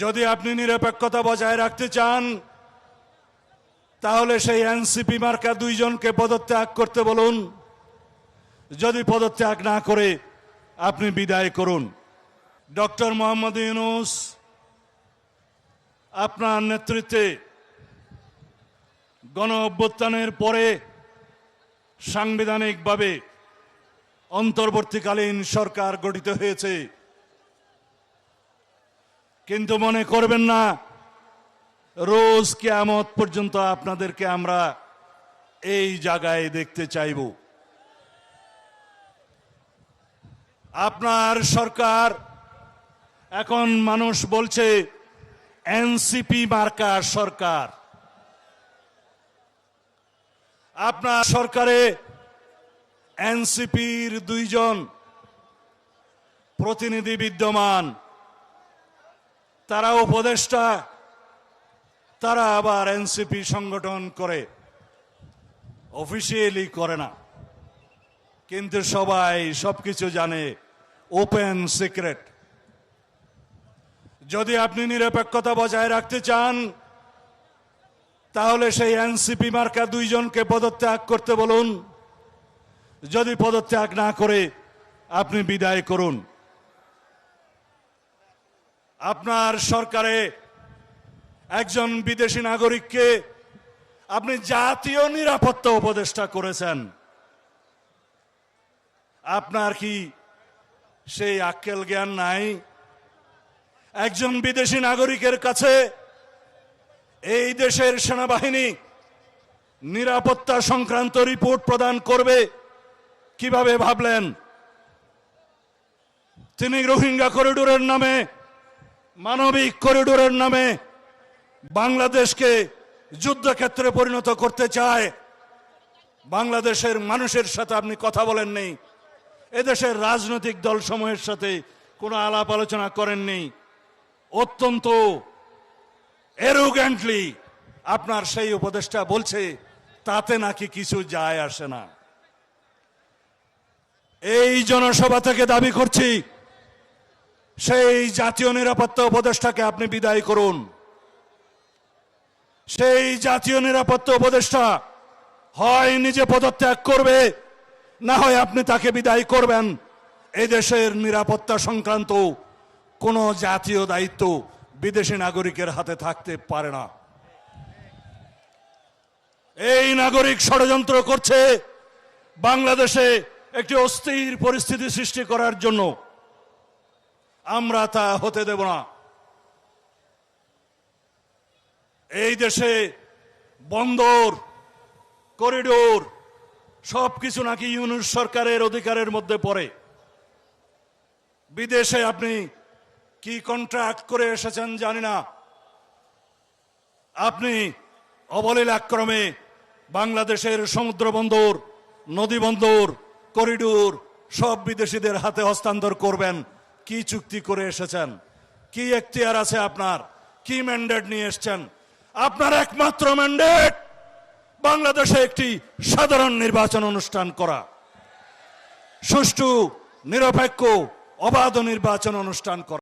যদি আপনি নিরপেক্ষতা বজায় রাখতে চান, তাহলে সেই এনসিপি মার্কা দুইজনকে পদত্যাগ করতে বলুন। যদি পদত্যাগ না করে, আপনি বিদায় করুন। ডক্টর মোহাম্মদ ইউনুস, আপনার নেতৃত্বে গণ অভ্যুত্থানের পরে সাংবিধানিকভাবে অন্তর্বর্তীকালীন সরকার গঠিত হয়েছে। কিন্তু মনে করবেন না, রোজ কেয়ামত পর্যন্ত আপনাদেরকে আমরা এই জায়গায় দেখতে চাইব। আপনার সরকার, এখন মানুষ বলছে, এনসিপি মার্কা সরকার। আপনার সরকারে এনসিপির দুইজন প্রতিনিধি বিদ্যমান। তারা উপদেষ্টা, তারা আবার এনসিপি সংগঠন করে। অফিসিয়ালি করে না। কিন্তু সবাই সবকিছু জানে ওপেন সিক্রেট যদি আপনি নিরপেক্ষতা বজায় রাখতে চান, তাহলে সেই এনসিপি মার্কা দুইজনকে পদত্যাগ করতে বলুন। যদি পদত্যাগ না করে, আপনি বিদায় করুন। আপনার সরকারে একজন বিদেশি নাগরিককে আপনি জাতীয় নিরাপত্তা উপদেষ্টা করেছেন। আপনার কি সেই আক্কেল জ্ঞান নাই? একজন বিদেশি নাগরিকের কাছে এই দেশের সেনাবাহিনী নিরাপত্তা সংক্রান্ত রিপোর্ট প্রদান করবে কীভাবে ভাবলেন? তিনি রোহিঙ্গা করিডোরের নামে মানবিক করিডোরের নামে বাংলাদেশকে যুদ্ধক্ষেত্রে পরিণত করতে চায় বাংলাদেশের মানুষের সাথে আপনি কথা বলেন নেই। এদেশের রাজনৈতিক দল দলসমূহের সাথে কোনো আলাপ আলোচনা করেননি অত্যন্ত এরোগ্যান্টলি আপনার সেই উপদেষ্টা বলছে, তাতে নাকি কিছু যায় আসে না। এই জনসভা থেকে দাবি করছি সেই জাতীয় নিরাপত্তা উপদেষ্টাকে আপনি বিদায় করুন। সেই জাতীয় নিরাপত্তা উপদেষ্টা হয় নিজে পদত্যাগ করবে, না হয় আপনি তাকে বিদায় করবেন। এই দেশের নিরাপত্তা সংক্রান্ত কোনো জাতীয় দায়িত্ব বিদেশি নাগরিকের হাতে থাকতে পারে না। এই নাগরিক ষড়যন্ত্র করছে বাংলাদেশে একটি অস্থির পরিস্থিতি সৃষ্টি করার জন্য। আমরা তা হতে দেব না। এই দেশে বন্দর, করিডোর সব কিছু নাকি ইউনুস সরকারের অধিকারের মধ্যে পড়ে। বিদেশে আপনি কি কন্ট্রাক্ট করে এসেছেন জানি না। আপনি অবলীলাক্রমে বাংলাদেশের সমুদ্র বন্দর, নদী বন্দর, করিডোর সব বিদেশিদের হাতে হস্তান্তর করবেন। কি চুক্তি করে এসেছেন? কি এখতিয়ার আছে আপনার? কি ম্যান্ডেট নিয়ে এসছেন? আপনার একমাত্র ম্যান্ডেট বাংলাদেশে একটি সাধারণ নির্বাচন অনুষ্ঠান করা। সুষ্ঠু, নিরপেক্ষ, অবাধ নির্বাচন অনুষ্ঠান করা।